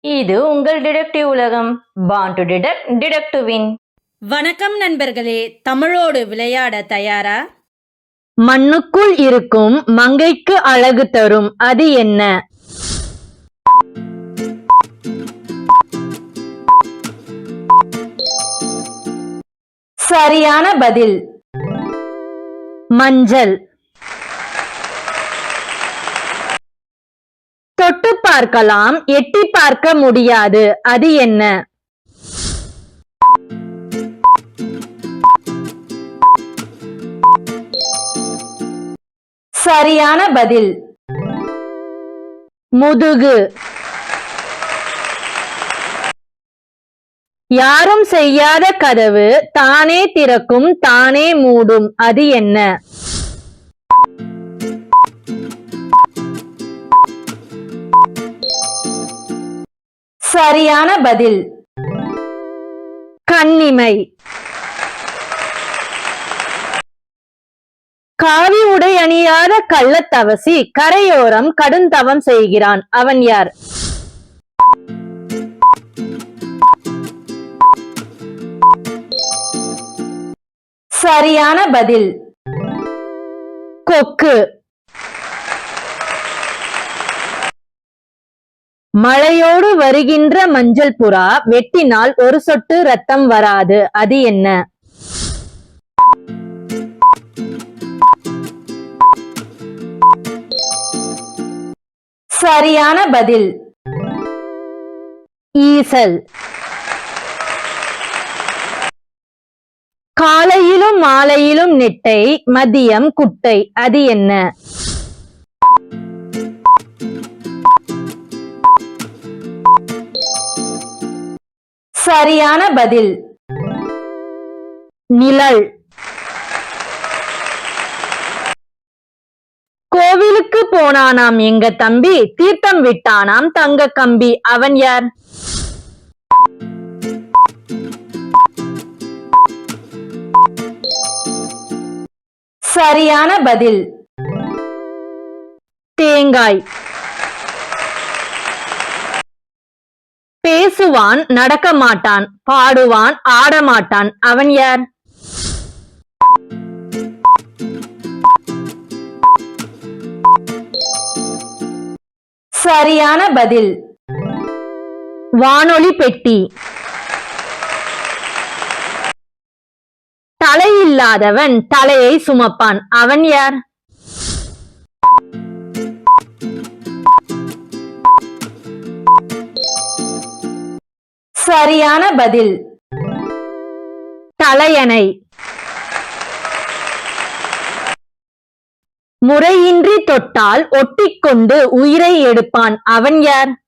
இது உங்கள் டிடெக்டிவ் உலகம். Born to detect detect to win வணக்கம் நண்பர்களே தமிழோடு விளையாட தயாரா? மண்ணுக்குள் இருக்கும் மங்கைக்கு அழகு தரும் அது என்ன? சரியான பதில். மஞ்சள். பார்க்கலாம். எட்டி பார்க்க முடியாது. அது என்ன? சரியான பதில். முதுகு. யாரும் செய்யாத கதவு தானே திறக்கும் தானே மூடும். அது என்ன? சரியான பதில். கண்ணிமை. காவி உடை அணியாத கள்ளத்தவசி கரையோரம் கடுந்தவம் செய்கிறான். அவன் யார்? சரியான பதில். கொக்கு. மழையோடு வருகின்ற மஞ்சள் புறா வெட்டினால் ஒரு சொட்டு ரத்தம் வராது. அது என்ன? சரியான பதில். ஈசல். காலையிலும் மாலையிலும் நெட்டை மதியம் குட்டை. அது என்ன? சரியான பதில். நிழல். கோவிலுக்கு போனானாம் எங்க தம்பி தீர்த்தம் விட்டானாம் தங்க கம்பி. அவன் யார்? சரியான பதில். தேங்காய். பேசுவான் நடக்க மாட்டான் பாடுவான் ஆடமாட்டான். அவன் யார்? சரியான பதில். வானொலி பெட்டி. தலையில்லாதவன் தலையை சுமப்பான். அவன் யார்? சரியான பதில். தலையணை. முறையின்றி தொட்டால் ஒட்டிக்கொண்டு உயிரை எடுப்பான். அவன் யார்?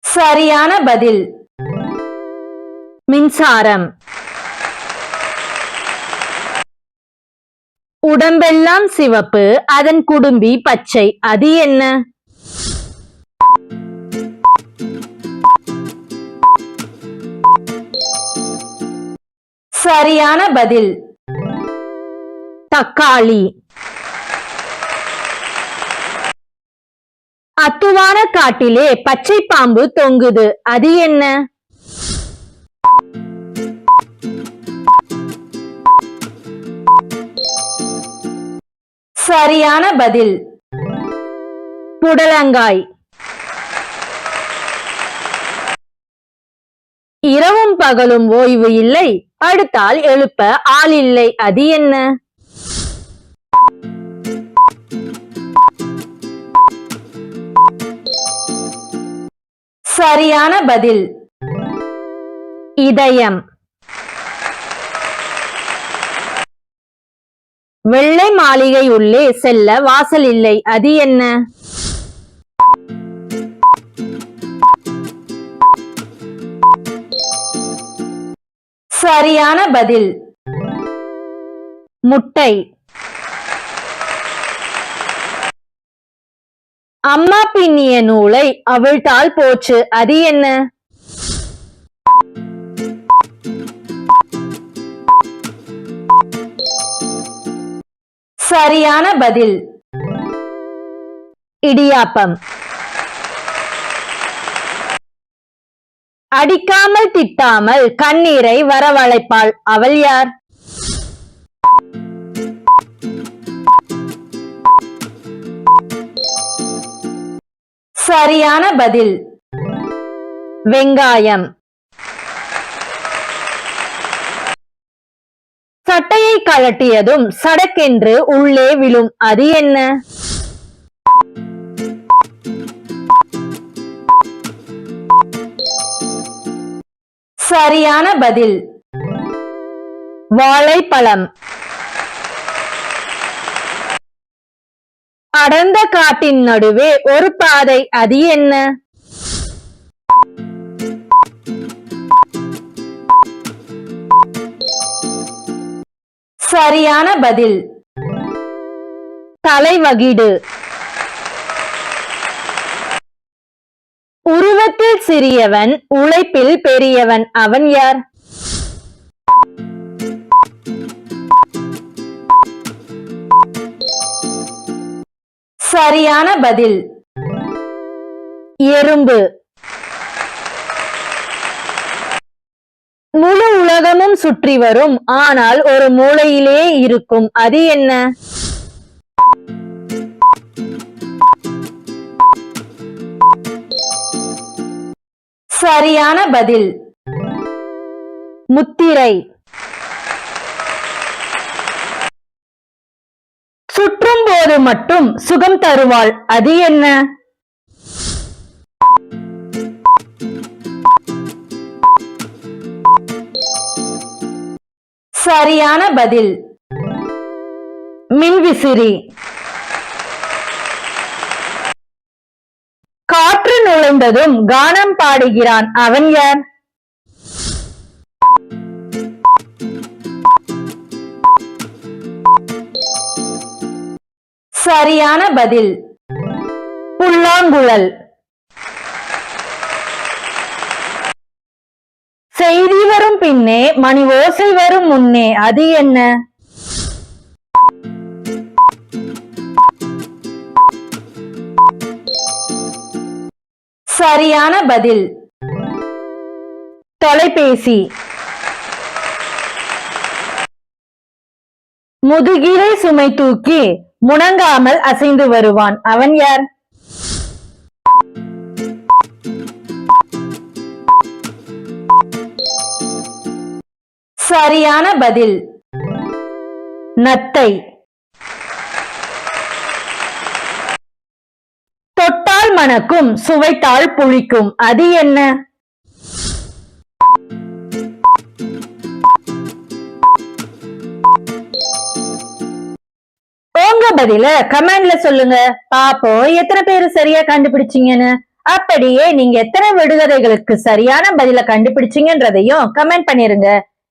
சரியான பதில். மின்சாரம். உடம்பெல்லாம் சிவப்பு அதன் குடும்பி பச்சை. அது என்ன? சரியான பதில். தக்காளி. அத்துவான காட்டிலே பச்சை பாம்பு தொங்குது. அது என்ன? சரியான பதில். புடலங்காய். இரவும் பகலும் ஓய்வு இல்லை. படுத்தால் எழுப்ப ஆள் இல்லை. அது என்ன? சரியான பதில். இதயம். வெள்ளை மாளிகை உள்ளே செல்ல வாசல் இல்லை. அது என்ன? சரியான பதில். முட்டை. அம்மா பின்னிய நூலை அவிழ்த்தால் போச்சு. அது என்ன? சரியான பதில். இடியாப்பம். அடிக்காமல் திட்டாமல் கண்ணீரை வரவழைப்பாள். அவள் யார்? சரியான பதில். வெங்காயம். சட்டையை கழட்டியதும் சடக்கென்று உள்ளே விழும். அது என்ன? சரியான பதில். வாழைப்பழம். அடர்ந்த காட்டின் நடுவே ஒரு பாதை. அது என்ன? சரியான பதில். தலைவகிடு. உருவத்தில் சிறியவன் உழைப்பில் பெரியவன். அவன் யார்? சரியான பதில். எறும்பு. முழு உலகமும் சுற்றி வரும். ஆனால் ஒரு மூலையிலே இருக்கும். அது என்ன? சரியான பதில். முத்திரை. சுற்றும் போது மட்டும் சுகம் தருவாள். அது என்ன? சரியான பதில். மின்விசிறி. காற்று நுழைந்ததும் கானம் பாடுகிறான் அவன் யார்? சரியான பதில். புல்லாங்குழல். செய்தி வரும் பின்னே மணி ஓசை வரும் முன்னே அது என்ன? சரியான பதில். தொலைபேசி. முதுகிலை சுமை தூக்கி முணங்காமல் அசைந்து வருவான். அவன் யார்? சரியான பதில். நத்தை. தொட்டால் மணக்கும் சுவைத்தால் புளிக்கும். அது என்ன? உங்க பதில கமெண்ட்ல சொல்லுங்க. பாப்போம் எத்தனை பேர் சரியா கண்டுபிடிச்சீங்கன்னு? அப்படியே நீங்க எத்தனை விடுகதைகளுக்கு சரியான பதில கண்டுபிடிச்சீங்கன்றதையும் கமெண்ட் பண்ணிருங்க.